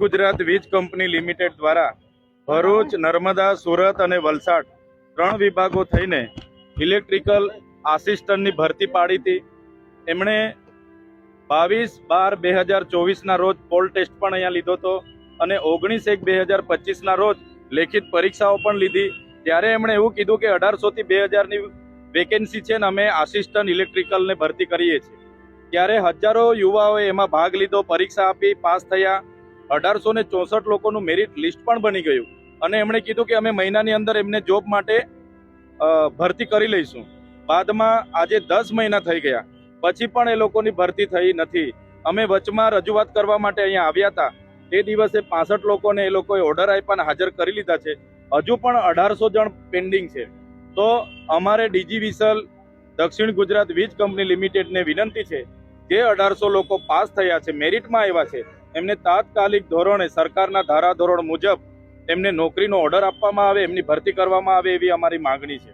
ગુજરાત વીજ company limited દ્વારા ભરૂચ, નર્મદા, સુરત અને વલસાડ ત્રણ વિભાગો થઈને ઇલેક્ટ્રિકલ આસિસ્ટન્ટની ભરતી પાડી હતી. એમણે બાવીસ બાર બે હજાર ચોવીસના રોજ પોલ ટેસ્ટ પણ અહીંયા લીધો હતો અને ઓગણીસ એક બે હજાર પચીસના રોજ લેખિત પરીક્ષાઓ પણ લીધી. ત્યારે એમણે એવું કીધું કે અઢારસોથી બે હજારની વેકેન્સી છે ને અમે આસિસ્ટન્ટ ઇલેક્ટ્રિકલને ભરતી કરીએ છીએ. ત્યારે હજારો યુવાઓએ એમાં ભાગ લીધો, પરીક્ષા આપી, પાસ થયા. અઢારસો ને ચોસઠ લોકોનું મેરિટ લિસ્ટ પણ બની ગયું. અને એમણે કીધું કે અમે મહિનાની અંદર એમને જોબ માટે ભરતી કરી લઈશું. બાદમાં આજે દસ મહિના થઈ ગયા. પછી પણ એ લોકોની ભરતી થઈ નથી. અમે વચમાં રજૂઆત કરવા માટે અહીંયા આવ્યા હતા. તે દિવસે પાસઠ લોકોને એ લોકોએ ઓર્ડર આપ્યા હાજર કરી લીધા છે. હજુ પણ અઢારસો જણ પેન્ડિંગ છે. તો અમારે ડીજી વિસલ દક્ષિણ ગુજરાત વીજ કંપની લિમિટેડને વિનંતી છે. જે અઢારસો લોકો પાસ થયા છે મેરિટમાં આવ્યા છે એમને તાત્કાલિક ધોરણે સરકારના ધારાધોરણ મુજબ એમને નોકરીનો ઓર્ડર આપવામાં આવે એમની ભરતી કરવામાં આવે એવી અમારી માંગણી છે.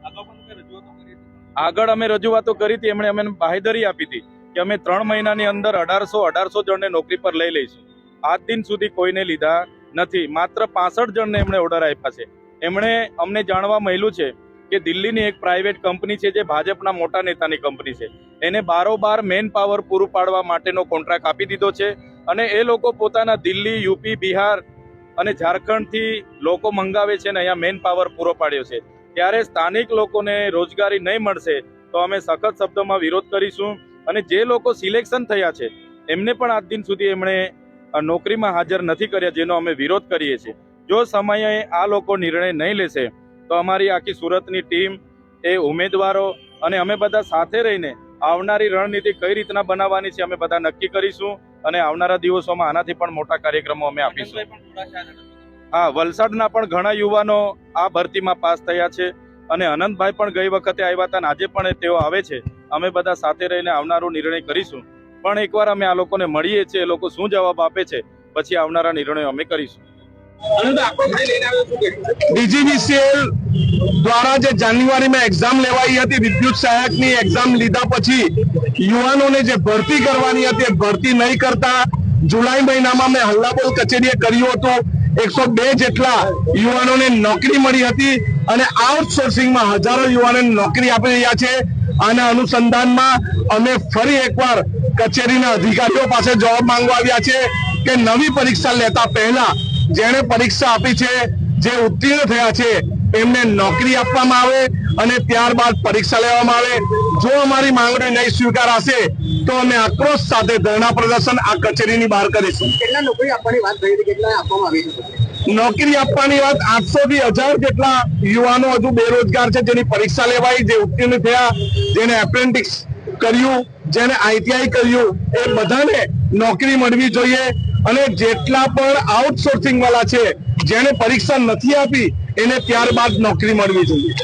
આગળ અમે રજૂઆતો કરી હતી એમણે અમે બાહેધરી આપી હતી કે અમે ત્રણ મહિનાની અંદર અઢારસો અઢારસો જણને નોકરી પર લઈ લઈશું. આજ દિન સુધી કોઈને લીધા નથી. માત્ર પાસઠ જણને એમણે ઓર્ડર આપ્યા છે. એમણે અમને જાણવા મળ્યું છે કે દિલ્હીની એક પ્રાઇવેટ કંપની છે જે ભાજપના મોટા નેતાની કંપની છે. એને બારોબાર મેન પાવર પૂરું પાડવા માટેનો કોન્ટ્રાક્ટ આપી દીધો છે. અને એ લોકો પોતાના દિલ્હી, યુપી, બિહાર અને ઝારખંડથી લોકો મંગાવે છે અને અહીંયા મેન પાવર પૂરો પાડ્યો છે. ત્યારે સ્થાનિક લોકોને રોજગારી નહીં મળશે તો અમે સખત શબ્દોમાં વિરોધ કરીશું અને જે લોકો સિલેક્શન થયા છે, એમને પણ આજ દિન સુધી એમણે નોકરીમાં હાજર નથી કર્યા જેનો અમે વિરોધ કરીએ છીએ. જો સમયે આ લોકો નિર્ણય નહીં લેશે, તો અમારી આખી સુરતની ટીમ, એ ઉમેદવારો અને અમે બધા સાથે રહીને આવનારી રણનીતિ કઈ રીતના બનાવવાની છે અમે બધા નક્કી કરીશું. અને આવનારા દિવસોમાં આનાથી પણ મોટા કાર્યક્રમો અમે આપીશું. હા વલસાડના પણ ઘણા યુવાનો આ ભરતીમાં પાસ થયા છે અને અનંતભાઈ પણ ગઈ વખતે આવ્યા હતા અને આજે પણ તેઓ આવે છે. અમે બધા સાથે રહીને આવનારો નિર્ણય કરીશું. પણ એકવાર અમે આ લોકોને મળીએ છીએ એ લોકો શું જવાબ આપે છે પછી આવનારા નિર્ણયો અમે કરીશું. ડીજીવીસીએલ દ્વારા જે જાન્યુઆરીમાં એક્ઝામ લેવાઈ હતી, વિદ્યુત સહાયકની એક્ઝામ લીધા પછી યુવાનોને જે ભરતી કરવાની હતી, એ ભરતી નહીં કરતા જુલાઈ મહિનામાં મેં હલ્લાબોલ કચેરીએ કર્યું હતું. એકસો બે જેટલા યુવાનોને નોકરી મળી હતી અને આઉટસોર્સિંગમાં હજારો યુવાનોને નોકરી આપી રહ્યા છે. આના અનુસંધાનમાં અમે ફરી એકવાર કચેરીના અધિકારીઓ પાસે જવાબ માંગવા આવ્યા છે કે નવી પરીક્ષા લેતા પહેલા જેણે પરીક્ષા આપી છે જે ઉત્તીર્ણ થયા છે એમને નોકરી આપવામાં આવે અને ત્યારબાદ પરીક્ષા લેવામાં આવે. જો અમારી માંગણી નહીં સ્વીકારાશે તો અમે આક્રોશ સાથે ધરણા પ્રદર્શન આ કચેરીની બહાર કરીશું. કેટલા નોકરી આપવાની વાત થઈ હતી કેટલા આપવામાં આવી છે? નોકરી આપવાની વાત આઠસો થી હજાર જેટલા યુવાનો હજુ બેરોજગાર છે જેની પરીક્ષા લેવાઈ જે ઉત્તીર્ણ થયા જેને એપ્રેન્ટિસ કર્યું જેને આઈટીઆઈ કર્યું એ બધાને નોકરી મળવી જોઈએ. અને જેટલા પણ આઉટસોર્સિંગ વાળા છે જેને પરીક્ષા નથી આપી, એને ત્યારબાદ નોકરી મળવી જોઈએ.